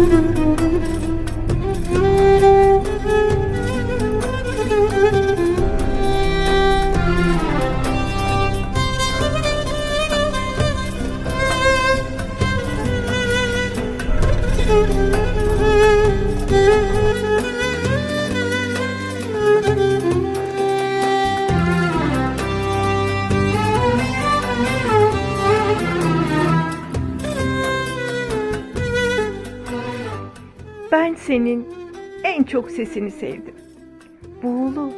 Müzik Ben senin en çok sesini sevdim. Buğulu,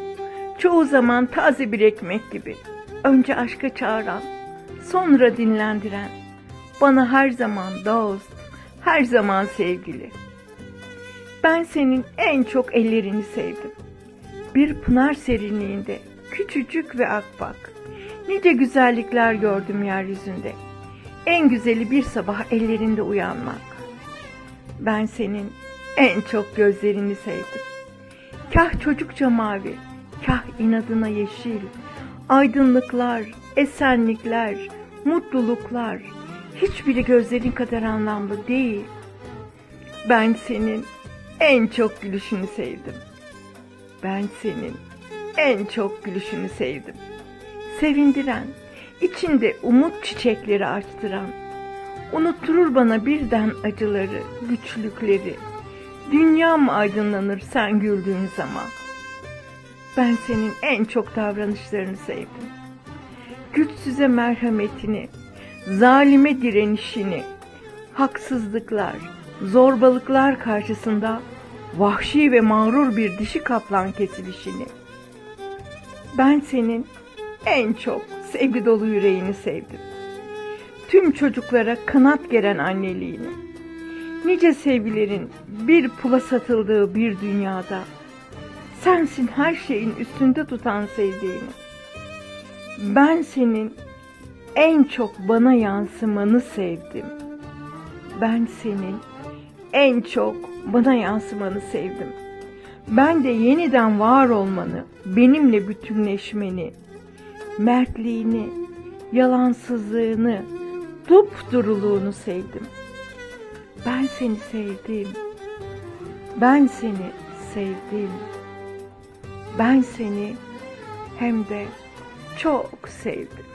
çoğu zaman taze bir ekmek gibi. Önce aşka çağıran, sonra dinlendiren. Bana her zaman dost, her zaman sevgili. Ben senin en çok ellerini sevdim. Bir pınar serinliğinde, küçücük ve akbak. Nice güzellikler gördüm yeryüzünde. En güzeli bir sabah ellerinde uyanmak. Ben senin en çok gözlerini sevdim. Kah çocukça mavi, kah inadına yeşil. Aydınlıklar, esenlikler, mutluluklar. Hiçbiri gözlerin kadar anlamlı değil. Ben senin en çok gülüşünü sevdim. Ben senin en çok gülüşünü sevdim. Sevindiren, içinde umut çiçekleri açtıran, unutturur bana birden acıları, güçlükleri. Dünyam aydınlanır sen güldüğün zaman. Ben senin en çok davranışlarını sevdim. Güçsüze merhametini, zalime direnişini, haksızlıklar, zorbalıklar karşısında vahşi ve mağrur bir dişi kaplan kesilişini. Ben senin en çok sevgi dolu yüreğini sevdim. Tüm çocuklara kanat geren anneliğini. Nice sevgilerin bir pula satıldığı bir dünyada sensin her şeyin üstünde tutan sevdiğini. Ben senin en çok bana yansımanı sevdim. Ben senin en çok bana yansımanı sevdim. Ben de yeniden var olmanı, benimle bütünleşmeni, mertliğini, yalansızlığını, dupduruluğunu sevdim. Ben seni sevdim. Ben seni sevdim. Ben seni hem de çok sevdim.